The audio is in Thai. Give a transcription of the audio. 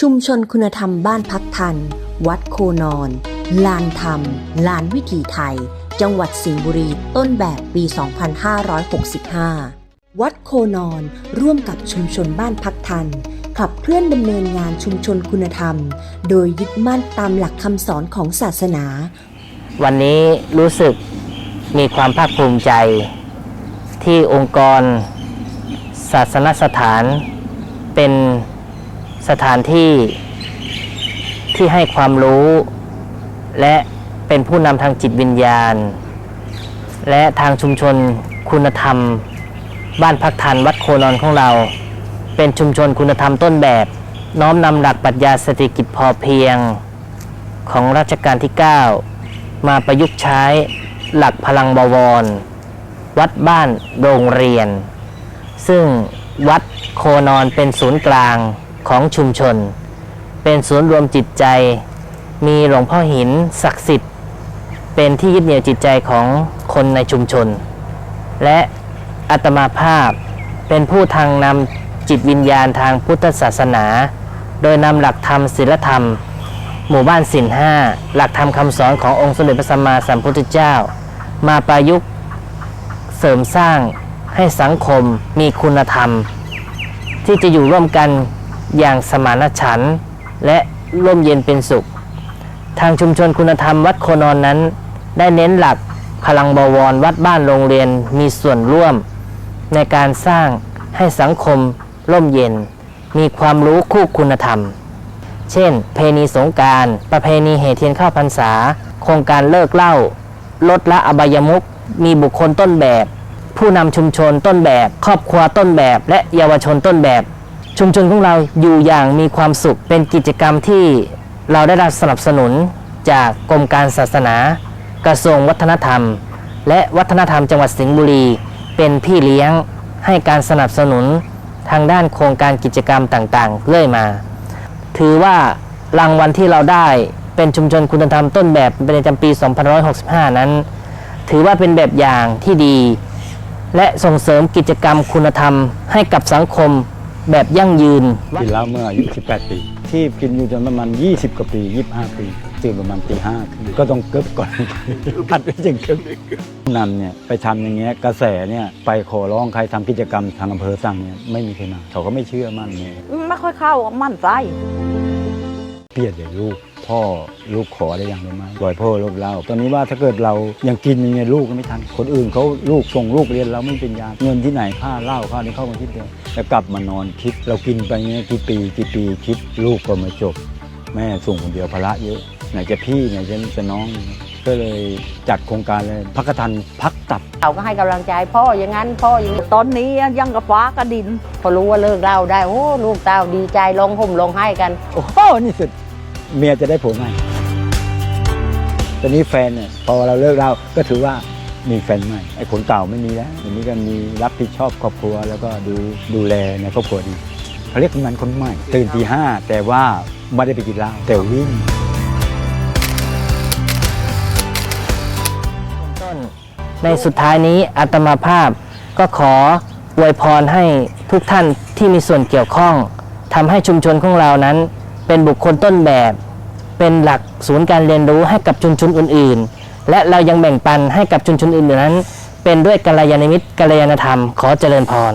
ชุมชนคุณธรรมบ้านพักทัน วัดโคนอน ลานธรรม ลานวิถีไทย จังหวัดสิงห์บุรี ต้นแบบปี 2565 วัดโคนอนร่วมกับชุมชนบ้านพักทัน ขับเคลื่อนดำเนินงานชุมชนคุณธรรม โดยยึดมั่นตามหลักคำสอนของศาสนา วันนี้รู้สึกมีความภาคภูมิใจ ที่องค์กร ศาสนสถานเป็น สถานที่ที่ให้ความรู้ และเป็นผู้นำทางจิตวิญญาณ และทางชุมชนคุณธรรม บ้านพักทันวัดโคนอนของเรา เป็นชุมชนคุณธรรมต้นแบบ น้อมนำหลักปรัชญาเศรษฐกิจพอเพียง ของรัชกาลที่ 9 มาประยุกต์ใช้หลักพลังบวร วัดบ้านโรงเรียน ซึ่งวัดโคนอนเป็นศูนย์กลาง ของชุมชน เป็นศูนย์รวมจิตใจ มีหลวงพ่อหินศักดิ์สิทธิ์ เป็นที่ยึดเหนี่ยวจิตใจของคนในชุมชน และอาตมาภาพเป็นผู้ทางนำจิตวิญญาณทางพุทธศาสนา โดยนำหลักธรรมศีลธรรม หมู่บ้านสินห้าหลักธรรมคำสอนขององค์สมเด็จพระสัมมาสัมพุทธเจ้า มาประยุกต์เสริมสร้างให้สังคมมีคุณธรรม ที่จะอยู่ร่วมกัน อย่างสมานฉันท์และร่มเย็นเป็นสุข ทางชุมชนคุณธรรมวัดโคนอนนั้น ได้เน้นหลักพลังบวรวัดบ้านโรงเรียนมีส่วนร่วม ในการสร้างให้สังคมร่มเย็น มีความรู้คู่คุณธรรม เช่น เพณีสงการ ประเพณีเหเทียนเข้าพรรษา โครงการเลิกเหล้าลดละอบายมุขมีบุคคลต้นแบบ ผู้นำชุมชนต้นแบบ ครอบครัวต้นแบบ และเยาวชนต้นแบบ ชุมชนของเราอยู่อย่างมีความสุขเป็นกิจกรรมที่เราได้รับสนับสนุนจากกรมการศาสนา กระทรวงวัฒนธรรม และวัฒนธรรมจังหวัดสิงห์บุรี เป็นพี่เลี้ยงให้การสนับสนุนทางด้านโครงการกิจกรรมต่างๆ เรื่อยมา ถือว่ารางวัลที่เราได้เป็นชุมชนคุณธรรมต้นแบบประจำปี 2565 นั้น ถือว่าเป็นแบบอย่างที่ดี และส่งเสริมกิจกรรมคุณธรรมให้กับสังคม แบบยั่งยืน กินเหล้าเมื่ออายุ 18 ปี ที่กินอยู่จนประมาณ 20 กว่าปี 25 ปีตื่นประมาณตีห้าขึ้นก็ต้องเกิบก่อน ผัดไว้จึงเกิบนั่นเนี่ยไปทำอย่างเงี้ยกระแสเนี่ยไปขอร้องใครทำกิจกรรมทางอำเภอสั่งเนี่ยไม่มีใครมาเขาก็ไม่เชื่อมั่นเนี่ยไม่ค่อยเข้ามั่นใจเกลียดเลยลูก พ่อลูกขอได้ยังไงไหมปล่อยพ่อลูกเรา ตอนนี้ว่าถ้าเกิดเรายังกินอย่างเงี้ยลูกก็ไม่ทัน คนอื่นเขาลูกส่งลูกเรียนเราไม่เป็นยาเงินที่ไหนค่าเหล้าค่านี้เข้ามาคิดเดียวแล้วกลับมานอนคิด เรากินไปเงี้ยกี่ปีกี่ปีคิดลูกก็ไม่จบ แม่ส่งคนเดียวภาระเยอะไหนจะพี่ไหนจะจะน้องก็เลยจัดโครงการเลยพักกทันพักตับเขาก็ให้กำลังใจพ่ออย่างนั้นพ่ออย่างนี้ตอนนี้ยังกับฟ้ากับดิน พอรู้ว่าเลิกเหล่าได้โอ้ลูกเต้าดีใจลงห่มลงให้กัน โอ้โหนี่สุด เมียจะได้ผัวใหม่ตอนนี้แฟนเนี่ยพอเราเลิกเราก็ถือว่ามีแฟนใหม่ไอ้คนเก่าไม่มีแล้วอันนี้ก็มีรับผิดชอบครอบครัว แล้วก็ดูดูแลในครอบครัวดีเขาเรียกกำนันคนใหม่ ตื่นตีห้าแต่ว่าไม่ได้ไปกินเหล้าแต่วิ่งต้นในสุดท้ายนี้อาตมาภาพก็ขออวยพรให้ทุกท่านที่มีส่วนเกี่ยวข้องทำให้ชุมชนของเรานั้น เป็นบุคคลต้นแบบ เป็นหลักศูนย์การเรียนรู้ให้กับชุมชนอื่น ๆ และเรายังแบ่งปันให้กับชุมชนอื่นๆนั้น เป็นด้วยกัลยาณมิตรกัลยาณธรรมขอเจริญพร